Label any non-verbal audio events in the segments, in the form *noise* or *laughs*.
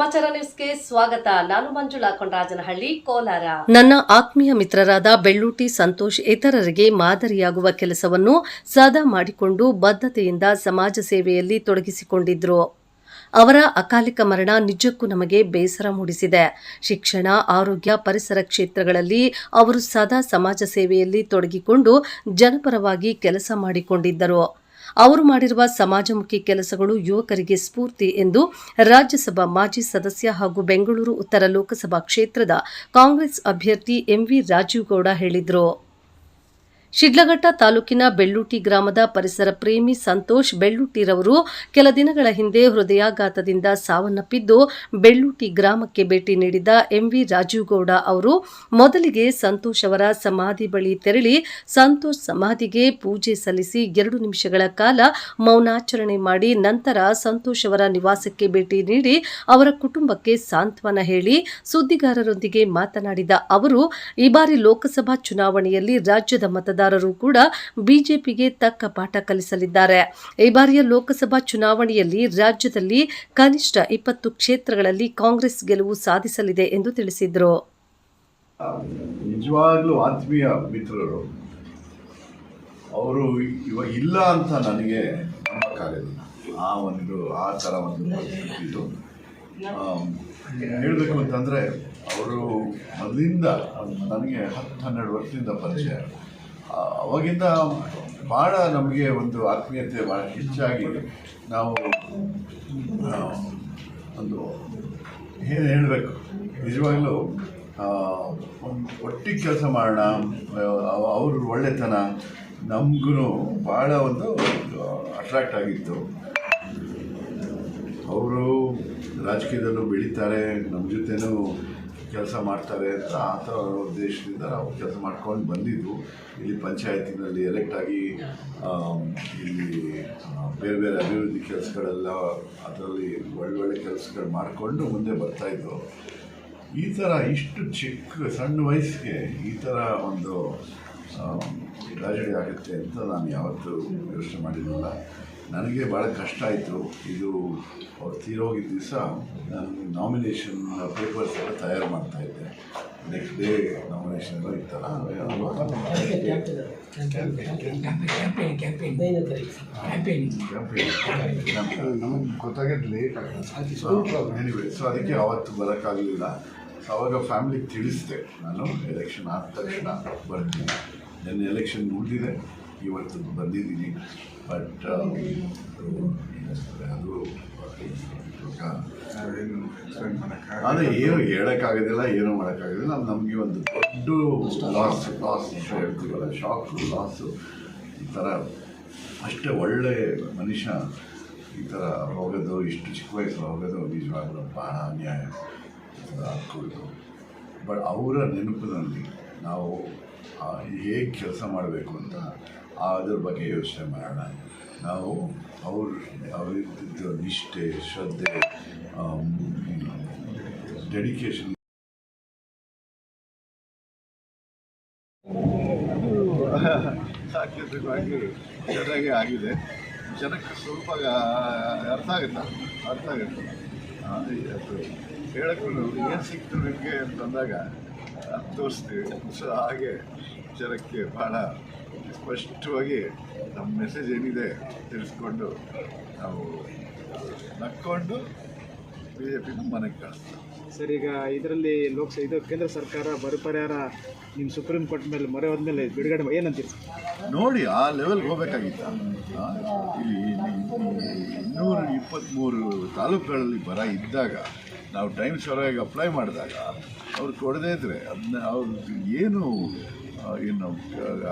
ಸಮಾಚಾರ ನ್ಯೂಸ್ಗೆ ಸ್ವಾಗತ. ನಾನು ಮಂಜುಳಾ ಕೊಂಡರಾಜನಹಳ್ಳಿ ಕೋಲಾರ. ನನ್ನ ಆತ್ಮೀಯ ಮಿತ್ರರಾದ ಬೆಳ್ಳೂಟಿ ಸಂತೋಷ್ ಇತರರಿಗೆ ಮಾದರಿಯಾಗುವ ಕೆಲಸವನ್ನು ಸದಾ ಮಾಡಿಕೊಂಡು ಬದ್ಧತೆಯಿಂದ ಸಮಾಜ ಸೇವೆಯಲ್ಲಿ ತೊಡಗಿಸಿಕೊಂಡಿದ್ರು. ಅವರ ಅಕಾಲಿಕ ಮರಣ ನಿಜಕ್ಕೂ ನಮಗೆ ಬೇಸರ ಮೂಡಿಸಿದೆ. ಶಿಕ್ಷಣ, ಆರೋಗ್ಯ, ಪರಿಸರ ಕ್ಷೇತ್ರಗಳಲ್ಲಿ ಅವರು ಸದಾ ಸಮಾಜ ಸೇವೆಯಲ್ಲಿ ತೊಡಗಿಕೊಂಡು ಜನಪರವಾಗಿ ಕೆಲಸ ಮಾಡಿಕೊಂಡಿದ್ದರು. ಅವರು ಮಾಡಿರುವ ಸಮಾಜಮುಖಿ ಕೆಲಸಗಳು ಯುವಕರಿಗೆ ಸ್ಫೂರ್ತಿ ಎಂದು ರಾಜ್ಯಸಭಾ ಮಾಜಿ ಸದಸ್ಯ ಹಾಗೂ ಬೆಂಗಳೂರು ಉತ್ತರ ಲೋಕಸಭಾ ಕ್ಷೇತ್ರದ ಕಾಂಗ್ರೆಸ್ ಅಭ್ಯರ್ಥಿ ಎಂವಿ ರಾಜೀವ್ ಗೌಡ ಹೇಳಿದರು. ಶಿಡ್ಲಘಟ್ಟ ತಾಲೂಕಿನ ಬೆಳ್ಳೂಟಿ ಗ್ರಾಮದ ಪರಿಸರ ಪ್ರೇಮಿ ಸಂತೋಷ್ ಬೆಳ್ಳೂಟಿರವರು ಕೆಲ ದಿನಗಳ ಹಿಂದೆ ಹೃದಯಾಘಾತದಿಂದ ಸಾವನ್ನಪ್ಪಿದ್ದು ಬೆಳ್ಳೂಟಿ ಗ್ರಾಮಕ್ಕೆ ಭೇಟಿ ನೀಡಿದ ಎಂವಿ ರಾಜೀವ್ ಗೌಡ ಅವರು, ಮೊದಲಿಗೆ ಸಂತೋಷ್ ಅವರ ಸಮಾಧಿ ಬಳಿ ತೆರಳಿ ಸಂತೋಷ್ ಸಮಾಧಿಗೆ ಪೂಜೆ ಸಲ್ಲಿಸಿ ಎರಡು ನಿಮಿಷಗಳ ಕಾಲ ಮೌನಾಚರಣೆ ಮಾಡಿ ನಂತರ ಸಂತೋಷ್ ಅವರ ನಿವಾಸಕ್ಕೆ ಭೇಟಿ ನೀಡಿ ಅವರ ಕುಟುಂಬಕ್ಕೆ ಸಾಂತ್ವನ ಹೇಳಿ ಸುದ್ದಿಗಾರರೊಂದಿಗೆ ಮಾತನಾಡಿದ ಅವರು, ಈ ಬಾರಿ ಲೋಕಸಭಾ ಚುನಾವಣೆಯಲ್ಲಿ ರಾಜ್ಯದ ಮತದಾರರು ಕೂಡ ಬಿಜೆಪಿಗೆ ತಕ್ಕ ಪಾಠ ಕಲಿಸಲಿದ್ದಾರೆ. ಈ ಬಾರಿಯ ಲೋಕಸಭಾ ಚುನಾವಣೆಯಲ್ಲಿ ರಾಜ್ಯದಲ್ಲಿ ಕನಿಷ್ಠ ಇಪ್ಪತ್ತು ಕ್ಷೇತ್ರಗಳಲ್ಲಿ ಕಾಂಗ್ರೆಸ್ ಗೆಲುವು ಸಾಧಿಸಲಿದೆ ಎಂದು ತಿಳಿಸಿದರು. ನಿಜವಾಗ್ಲೂ ಆತ್ಮೀಯ ಮಿತ್ರರು, ಅವರು ಇವಾಗ ಇಲ್ಲ ಅಂತ ನನಗೆ ನಂಬಕ್ಕಾಗಲಿಲ್ಲ. ಆ ಒಂದು, ಆ ಥರ ಒಂದು ಇದು ಹೇಳಬೇಕು ಅಂತಂದರೆ, ಅವರು ಮೊದಲಿಂದ ನನಗೆ ಹತ್ತು ಹನ್ನೆರಡು ವರ್ಷದಿಂದ ಪರಿಚಯ. ಅವಾಗಿಂದ ಭಾಳ ನಮಗೆ ಒಂದು ಆತ್ಮೀಯತೆ ಭಾಳ ಹೆಚ್ಚಾಗಿ ನಾವು ಒಂದು ಏನು ಹೇಳಬೇಕು. ನಿಜವಾಗ್ಲೂ ಒಟ್ಟಿಗೆ ಕೆಲಸ ಮಾಡೋಣ ಅವ- ಅವ್ರ ಒಳ್ಳೆತನ ನಮಗೂ ಭಾಳ ಒಂದು ಅಟ್ರಾಕ್ಟ್ ಆಗಿತ್ತು. ಅವರು ರಾಜಕೀಯದಲ್ಲೂ ಬೆಳೀತಾರೆ ನಮ್ಮ ಜೊತೆನೂ ಕೆಲಸ ಮಾಡ್ತಾರೆ ಅಂತ ಆ ಥರ ಉದ್ದೇಶದಿಂದ ನಾವು ಕೆಲಸ ಮಾಡ್ಕೊಂಡು ಬಂದಿದ್ದು ಇಲ್ಲಿ ಪಂಚಾಯತಿನಲ್ಲಿ ಎಲೆಕ್ಟ್ ಆಗಿ ಇಲ್ಲಿ ಬೇರೆ ಬೇರೆ ಅಭಿವೃದ್ಧಿ ಕೆಲಸಗಳೆಲ್ಲ ಅದರಲ್ಲಿ ಒಳ್ಳೊಳ್ಳೆ ಕೆಲಸಗಳು ಮಾಡಿಕೊಂಡು ಮುಂದೆ ಬರ್ತಾಯಿದ್ರು ಈ ಥರ ಇಷ್ಟು ಚಿಕ್ಕ, ಸಣ್ಣ ವಯಸ್ಸಿಗೆ ಈ ಥರ ಒಂದು ಟ್ರಾಜಡಿ ಆಗುತ್ತೆ ಅಂತ ನಾನು ಯಾವತ್ತೂ ಯೋಚನೆ ಮಾಡಿರಲಿಲ್ಲ. ನನಗೆ ಭಾಳ ಕಷ್ಟ ಆಯಿತು. ಇದು ಅವ್ರು ತೀರೋಗಿದ್ದ ದಿವಸ ನಾನು ನಾಮಿನೇಷನ್ ಪೇಪರ್ಸ್ ಎಲ್ಲ ತಯಾರು ಮಾಡ್ತಾಯಿದ್ದೆ ನೆಕ್ಸ್ಟ್ ಡೇ ನಾಮಿನೇಷನ್ ಎಲ್ಲ ಇತ್ತಲ್ಲ ನಮಗೆ ಗೊತ್ತಾಗೋದು ಲೇಟ್ ಆಗುತ್ತೆ ಎನಿವೆ ಸೊ ಅದಕ್ಕೆ ಅವತ್ತು ಬರೋಕ್ಕಾಗಲಿಲ್ಲ. ಸೊ ಅವಾಗ ಫ್ಯಾಮಿಲಿಗೆ ತಿಳಿಸಿದೆ ನಾನು ಎಲೆಕ್ಷನ್ ಆದ ತಕ್ಷಣ ಬರ್ತೀನಿ. ನನ್ನ ಎಲೆಕ್ಷನ್ ಮುಗಿದಿದೆ ಇವತ್ತು ಬಂದಿದ್ದೀನಿ. ಬಟ್ ಅದು ಅದೇ ಏನು *laughs* ಹೇಳೋಕ್ಕಾಗೋದಿಲ್ಲ ಏನೂ ಮಾಡೋಕ್ಕಾಗೋದಿಲ್ಲ. ನಮಗೆ ಒಂದು ದೊಡ್ಡ ಲಾಸ್ ಲಾಸ್ ಅಂತ ಹೇಳ್ತೀವಲ್ಲ ಶಾಕ್ ಲಾಸು ಈ ಥರ ಅಷ್ಟೇ ಒಳ್ಳೆ ಮನುಷ್ಯ ಈ ಥರ ಹೋಗೋದು ಇಷ್ಟು ಚಿಕ್ಕ ವಯಸ್ಸು ಹೋಗೋದು ನಿಜವಾಗ್ಲೂ ಭಾಳ ಅನ್ಯಾಯ. ಹಾಕೋದು ಬಟ್ ಅವರ ನೆನಪಿನಲ್ಲಿ ನಾವು ಹೇಗೆ ಕೆಲಸ ಮಾಡಬೇಕು ಅಂತ ಅದ್ರ ಬಗ್ಗೆ ಯೋಚನೆ ಮಾಡೋಣ. ನಾವು ಅವ್ರ ಅವರಿದ್ದು ನಿಷ್ಠೆ, ಶ್ರದ್ಧೆ ಡೆಡಿಕೇಶನ್ ಸಾಕೇತಿಕವಾಗಿ ಚೆನ್ನಾಗಿ ಆಗಿದೆ. ಜನಕ್ಕೆ ಸ್ವಲ್ಪ ಅರ್ಥ ಆಗುತ್ತೆ? ಅರ್ಥ ಆಗುತ್ತೆ? ಹೇಳಕ್ಕೂ ಏನು ಸಿಕ್ತು ನಿಮಗೆ ಅಂತಂದಾಗ ತೋರಿಸ್ತೀವಿ. ಸೊ, ಹಾಗೆ ಜನಕ್ಕೆ ಭಾಳ ಸ್ಪಷ್ಟವಾಗಿ ನಮ್ಮ ಮೆಸೇಜ್ ಏನಿದೆ ತಿಳಿಸ್ಕೊಂಡು ನಾವು ನಕ್ಕೊಂಡು ಬಿ ಜೆ ಪಿನ ಮನೆಗೆ ಕಳಿಸ್ತೀವಿ. ಸರ್ ಈಗ ಇದರಲ್ಲಿ ಲೋಕಸ ಇದು ಕೇಂದ್ರ ಸರ್ಕಾರ ಬರ ಪರಿಹಾರ ನಿಮ್ಮ ಸುಪ್ರೀಂ ಕೋರ್ಟ್ ಮೇಲೆ ಮೊರೆ ಹೋದ್ಮೇಲೆ ಬಿಡುಗಡೆ ಏನಂತೀರಿ ನೋಡಿ ಆ ಲೆವೆಲ್ಗೆ ಹೋಗ್ಬೇಕಾಗಿತ್ತ. ಇಲ್ಲಿ ಇನ್ನೂರ ಇಪ್ಪತ್ತ್ಮೂರು ತಾಲೂಕುಗಳಲ್ಲಿ ಬರ ಇದ್ದಾಗ ನಾವು ಟೈಮ್ ಸರಿಯಾಗಿ ಅಪ್ಲೈ ಮಾಡಿದಾಗ ಅವ್ರು ಕೊಡದೇ ಇದ್ರೆ ಅದನ್ನ ಅವ್ರದ್ದು ಏನು ಏನು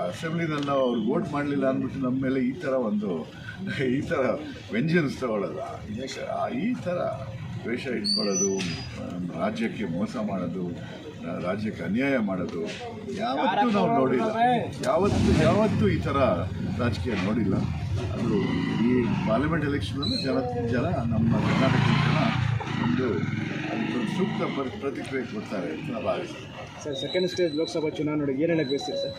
ಅಸೆಂಬ್ಲಿನಲ್ಲಿ ನಾವು ಅವ್ರು ವೋಟ್ ಮಾಡಲಿಲ್ಲ ಅಂದ್ಬಿಟ್ಟು ನಮ್ಮ ಮೇಲೆ ಈ ಥರ ಒಂದು, ಈ ಥರ ವೆಂಜನ್ಸ್ ತಗೊಳ್ಳೋದು. ಈ ಥರ ದ್ವೇಷ ಇಟ್ಕೊಳ್ಳೋದು, ರಾಜ್ಯಕ್ಕೆ ಮೋಸ ಮಾಡೋದು, ರಾಜ್ಯಕ್ಕೆ ಅನ್ಯಾಯ ಮಾಡೋದು, ಯಾವತ್ತೂ ನಾವು ನೋಡಿಲ್ಲ. ಯಾವತ್ತು, ಯಾವತ್ತೂ ಈ ಥರ ರಾಜಕೀಯ ನೋಡಿಲ್ಲ. ಅದು ಈ ಪಾರ್ಲಿಮೆಂಟ್ ಎಲೆಕ್ಷನಲ್ಲಿ ಜನ ಜನ ನಮ್ಮ ಕರ್ನಾಟಕದ ಜನ ಒಂದು ಸೂಕ್ತ ಪ್ರತಿಕ್ರಿಯೆ ಕೊಡ್ತಾರೆ ಅಂತ ಭಾವಿಸ್ತೀನಿ. ಸರ್ ಸೆಕೆಂಡ್ ಸ್ಟೇಜ್ ಲೋಕಸಭಾ ಚುನಾವಣೆ ಏನು ಹೇಳಕ್ಕೆ ಬಯಸ್ತೀರಿ ಸರ್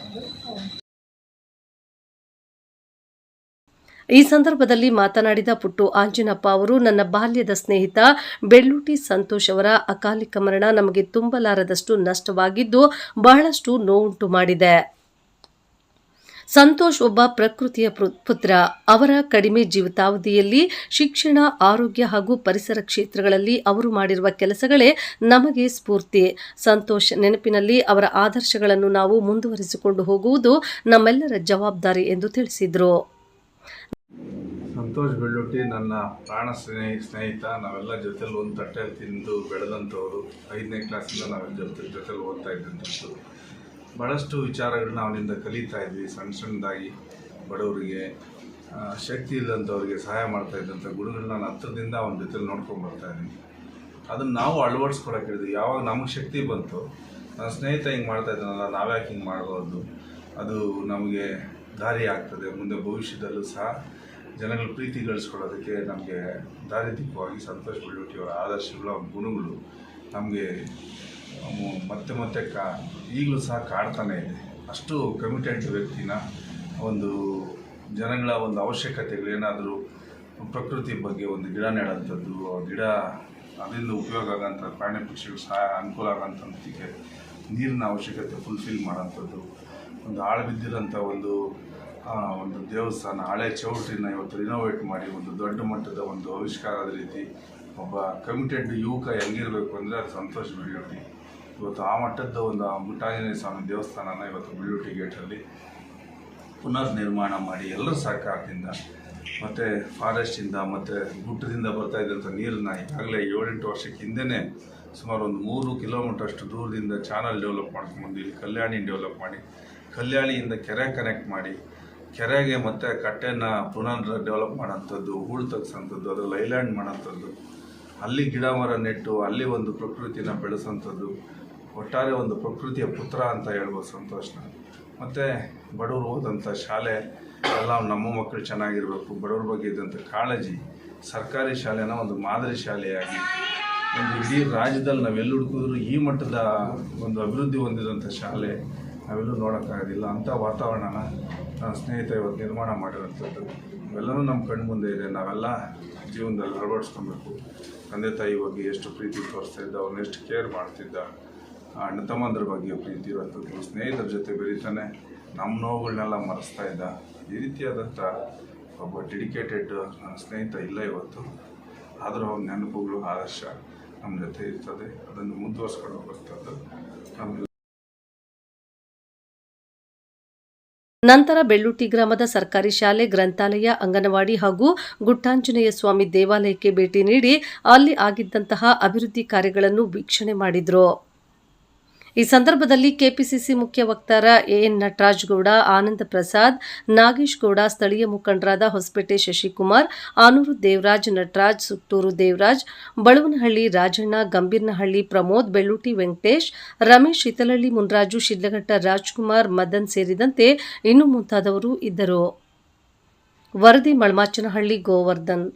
ಈ ಸಂದರ್ಭದಲ್ಲಿ ಮಾತನಾಡಿದ ಪುಟ್ಟು ಆಂಜಿನಪ್ಪ ಅವರು, ನನ್ನ ಬಾಲ್ಯದ ಸ್ನೇಹಿತ ಬೆಳ್ಳೂಟಿ ಸಂತೋಷ್ ಅವರ ಅಕಾಲಿಕ ಮರಣ ನಮಗೆ ತುಂಬಲಾರದಷ್ಟು ನಷ್ಟವಾಗಿದ್ದು ಬಹಳಷ್ಟು ನೋವುಂಟು ಮಾಡಿದೆ. ಸಂತೋಷ್ ಒಬ್ಬ ಪ್ರಕೃತಿಯ ಪುತ್ರ. ಅವರ ಕಡಿಮೆ ಜೀವಿತಾವಧಿಯಲ್ಲಿ ಶಿಕ್ಷಣ, ಆರೋಗ್ಯ ಹಾಗೂ ಪರಿಸರ ಕ್ಷೇತ್ರಗಳಲ್ಲಿ ಅವರು ಮಾಡಿರುವ ಕೆಲಸಗಳೇ ನಮಗೆ ಸ್ಫೂರ್ತಿ. ಸಂತೋಷ್ ನೆನಪಿನಲ್ಲಿ ಅವರ ಆದರ್ಶಗಳನ್ನು ನಾವು ಮುಂದುವರಿಸಿಕೊಂಡು ಹೋಗುವುದು ನಮ್ಮೆಲ್ಲರ ಜವಾಬ್ದಾರಿ ಎಂದು ತಿಳಿಸಿದರು. ಸಂತೋಷ್ ಬೆಳ್ಳುಟ್ಟಿ ನನ್ನ ಪ್ರಾಣ ಸ್ನೇಹಿ, ಸ್ನೇಹಿತ. ನಾವೆಲ್ಲ ಜೊತೆಲಿ ಒಂದು ತಟ್ಟೆಯಲ್ಲಿ ತಿಂದು ಬೆಳೆದಂಥವ್ರು. ಐದನೇ ಕ್ಲಾಸಿಂದ ನಾವೆಲ್ಲ ಜೊತೆ, ಜೊತೆಲಿ ಓದ್ತಾ ಇದ್ದಂಥದ್ದು. ಭಾಳಷ್ಟು ವಿಚಾರಗಳನ್ನ ಅವನಿಂದ ಕಲಿತಾ ಇದ್ವಿ. ಸಣ್ಣ ಸಣ್ಣದಾಗಿ ಬಡವರಿಗೆ ಶಕ್ತಿ ಇಲ್ಲದಂಥವ್ರಿಗೆ ಸಹಾಯ ಮಾಡ್ತಾ ಇದ್ದಂಥ ಗುಣಗಳನ್ನ ನಾನು ಹತ್ತಿರದಿಂದ ಅವನ ಜೊತೆಲಿ ನೋಡ್ಕೊಂಡು ಬರ್ತಾ ಇದ್ದೀನಿ ಅದನ್ನು ನಾವು ಅಳವಡಿಸ್ಕೊಳಕ್ಕೆ ಹೇಳಿದ್ವಿ. ಯಾವಾಗ ನಮಗೆ ಶಕ್ತಿ ಬಂತು ನನ್ನ ಸ್ನೇಹಿತ ಹಿಂಗೆ ಮಾಡ್ತಾ ಇದ್ದಾನಲ್ಲ, ನಾವ್ಯಾಕೆ ಹಿಂಗೆ ಮಾಡಬಾರ್ದು? ಅದು ನಮಗೆ ದಾರಿ ಆಗ್ತದೆ. ಮುಂದೆ ಭವಿಷ್ಯದಲ್ಲೂ ಸಹ ಜನಗಳ ಪ್ರೀತಿ ಗಳಿಸ್ಕೊಳ್ಳೋದಕ್ಕೆ ನಮಗೆ ದಾರಿದೀಪವಾಗಿ ಸಂತೋಷ ಬೆಳ್ಳುಟ್ಟಿಯವರ ಆದರ್ಶಗಳು ಗುಣಗಳು ನಮಗೆ ಮತ್ತೆ ಮತ್ತೆ ಕಾ, ಈಗಲೂ ಸಹ ಕಾಡ್ತಾನೆ ಇದೆ. ಅಷ್ಟು ಕಮಿಟೆಂಟ್ ವ್ಯಕ್ತಿನ, ಒಂದು ಜನಗಳ ಒಂದು ಅವಶ್ಯಕತೆಗಳು ಏನಾದರೂ, ಪ್ರಕೃತಿ ಬಗ್ಗೆ ಒಂದು ಗಿಡ ನೆಡೋಂಥದ್ದು, ಗಿಡ ಅದರಿಂದ ಉಪಯೋಗ ಆಗೋಂಥ ಪ್ರಾಣಿ ಪಕ್ಷಿಗಳು ಸಹ ಅನುಕೂಲ ಆಗೋಂಥದ್ದಕ್ಕೆ ನೀರಿನ ಅವಶ್ಯಕತೆ ಫುಲ್ಫಿಲ್ ಮಾಡೋಂಥದ್ದು. ಒಂದು ಆಳು ಬಿದ್ದಿರೋಂಥ ಒಂದು ಒಂದು ದೇವಸ್ಥಾನ, ಹಳೆ ಚೌಟ್ರಿನ ಇವತ್ತು ರಿನೋವೇಟ್ ಮಾಡಿ ಒಂದು ದೊಡ್ಡ ಮಟ್ಟದ ಒಂದು ಆವಿಷ್ಕಾರದ ರೀತಿ, ಒಬ್ಬ ಕಮಿಟೆಡ್ ಯುವಕ ಹೆಂಗಿರಬೇಕು ಅಂದರೆ ಅದು ಸಂತೋಷ ಬೆಳ್ಳುಟ್ಟಿ ಇವತ್ತು ಆ ಮಟ್ಟದ ಒಂದು ಮುಟ್ಟಾಂಜನೇಯ ಸ್ವಾಮಿ ದೇವಸ್ಥಾನನ ಇವತ್ತು ಬಿಳುಟಿ ಗೇಟಲ್ಲಿ ಪುನರ್ ನಿರ್ಮಾಣ ಮಾಡಿ ಎಲ್ಲರ ಸಹಕಾರದಿಂದ ಮತ್ತು ಫಾರೆಸ್ಟಿಂದ ಮತ್ತು ಗುಡ್ಡದಿಂದ ಬರ್ತಾ ಇದ್ದಂಥ ನೀರನ್ನ ಈಗಾಗಲೇ ಏಳೆಂಟು ವರ್ಷಕ್ಕೆ ಹಿಂದೆ ಸುಮಾರು ಒಂದು ಮೂರು ಕಿಲೋಮೀಟರ್ ಅಷ್ಟು ದೂರದಿಂದ ಚಾನಲ್ ಡೆವಲಪ್ ಮಾಡ್ಕೊಂಡು ಇಲ್ಲಿ ಕಲ್ಯಾಣಿ ಡೆವಲಪ್ ಮಾಡಿ, ಕಲ್ಯಾಣಿಯಿಂದ ಕೆರೆ ಕನೆಕ್ಟ್ ಮಾಡಿ, ಕೆರೆಗೆ ಮತ್ತು ಕಟ್ಟೆನ ಪುನರ್ ಡೆವಲಪ್ ಮಾಡೋಂಥದ್ದು ಹೂಳು ತೆಗ್ಸೋಂಥದ್ದು ಅದ್ರಲ್ಲಿ ಐಲ್ಯಾಂಡ್ ಮಾಡೋಂಥದ್ದು, ಅಲ್ಲಿ ಗಿಡ ಮರ ನೆಟ್ಟು, ಅಲ್ಲಿ ಒಂದು ಪ್ರಕೃತಿನ ಬೆಳೆಸೋಂಥದ್ದು ಒಟ್ಟಾರೆ ಒಂದು ಪ್ರಕೃತಿಯ ಪುತ್ರ ಅಂತ ಹೇಳ್ಬೋದು ಸಂತೋಷನ ಮತ್ತು ಬಡವರು ಓದಂಥ ಶಾಲೆ, ಎಲ್ಲ ನಮ್ಮ ಮಕ್ಕಳು ಚೆನ್ನಾಗಿರಬೇಕು, ಬಡವ್ರ ಬಗ್ಗೆ ಇದ್ದಂಥ ಕಾಳಜಿ ಸರ್ಕಾರಿ ಶಾಲೆನ ಒಂದು ಮಾದರಿ ಶಾಲೆಯಾಗಿ, ಒಂದು ಇಡೀ ರಾಜ್ಯದಲ್ಲಿ ನಾವೆಲ್ಲಿ ಹುಡುಕಿದ್ರು ಈ ಮಟ್ಟದ ಒಂದು ಅಭಿವೃದ್ಧಿ ಹೊಂದಿದಂಥ ಶಾಲೆ ನಾವೆಲ್ಲೂ ನೋಡೋಕ್ಕಾಗೋದಿಲ್ಲ. ಅಂಥ ವಾತಾವರಣನ ನನ್ನ ಸ್ನೇಹಿತ ಇವತ್ತು ನಿರ್ಮಾಣ ಮಾಡಿರೋಂಥದ್ದು ಇವೆಲ್ಲವೂ ನಮ್ಮ ಕಣ್ಣು ಮುಂದೆ ಇದೆ. ನಾವೆಲ್ಲ ಜೀವನದಲ್ಲಿ ಅಳವಡಿಸ್ಕೊಬೇಕು. ತಂದೆ ತಾಯಿ ಬಗ್ಗೆ ಎಷ್ಟು ಪ್ರೀತಿ ತೋರಿಸ್ತಾ ಇದ್ದ, ಅವ್ರನ್ನ ಎಷ್ಟು ಕೇರ್ ಮಾಡ್ತಿದ್ದ ಅಣ್ಣ ತಮ್ಮಂದ್ರ ಬಗ್ಗೆ ಪ್ರೀತಿ ಇರುವಂಥದ್ದು. ಸ್ನೇಹಿತರ ಜೊತೆ ಬೆರೀತಾನೆ. ನಮ್ಮ ನೋವುಗಳನ್ನೆಲ್ಲ ಮರೆಸ್ತಾ ಇದ್ದ. ಈ ರೀತಿಯಾದಂಥ ಒಬ್ಬ ಡೆಡಿಕೇಟೆಡ್ ನನ್ನ ಸ್ನೇಹಿತ ಇಲ್ಲ ಇವತ್ತು. ಆದರೂ ಅವ್ರ ನೆನಪುಗಳು ಆದರ್ಶ ನಮ್ಮ ಜೊತೆ ಇರ್ತದೆ. ಅದನ್ನು ಮುಂದುವರ್ಸ್ಕೊಂಡು ಹೋಗುವಂಥದ್ದು ನಂತರ ಬೆಳ್ಳುಟ್ಟಿ ಗ್ರಾಮದ ಸರ್ಕಾರಿ ಶಾಲೆ, ಗ್ರಂಥಾಲಯ, ಅಂಗನವಾಡಿ ಹಾಗೂ ಗುಟ್ಟಾಂಜನೇಯ ಸ್ವಾಮಿ ದೇವಾಲಯಕ್ಕೆ ಭೇಟಿ ನೀಡಿ ಅಲ್ಲಿ ಆಗಿದ್ದಂತಹ ಅಭಿವೃದ್ಧಿ ಕಾರ್ಯಗಳನ್ನು ವೀಕ್ಷಣೆ ಮಾಡಿದರು. ಈ ಸಂದರ್ಭದಲ್ಲಿ ಕೆಪಿಸಿಸಿ ಮುಖ್ಯ ವಕ್ತಾರ ಎಎನ್ ನಟರಾಜ್ ಗೌಡ ಆನಂದ ಪ್ರಸಾದ್, ನಾಗೇಶ್ ಗೌಡ, ಸ್ಥಳೀಯ ಮುಖಂಡರಾದ ಹೊಸಪೇಟೆ ಶಶಿಕುಮಾರ್, ಆನೂರು ದೇವರಾಜ್ ನಟರಾಜ್ ಸುಟ್ಟೂರು ದೇವರಾಜ್, ಬಳುವನಹಳ್ಳಿ ರಾಜಣ್ಣ, ಗಂಭೀರ್ನಹಳ್ಳಿ ಪ್ರಮೋದ್ ಬೆಳ್ಳೂಟಿ ವೆಂಕಟೇಶ್, ರಮೇಶ್ ಶೀತಲಹಳ್ಳಿ ಮುನ್ರಾಜು ಶಿಡ್ಲಘಟ್ಟ, ರಾಜ್ಕುಮಾರ್, ಮದನ್ ಸೇರಿದಂತೆ ಇನ್ನೂ ಮುಂತಾದವರು ಇದ್ದರು. ವರದಿ ಮಳಮಾಚನಹಳ್ಳಿ, ಗೋವರ್ಧನ್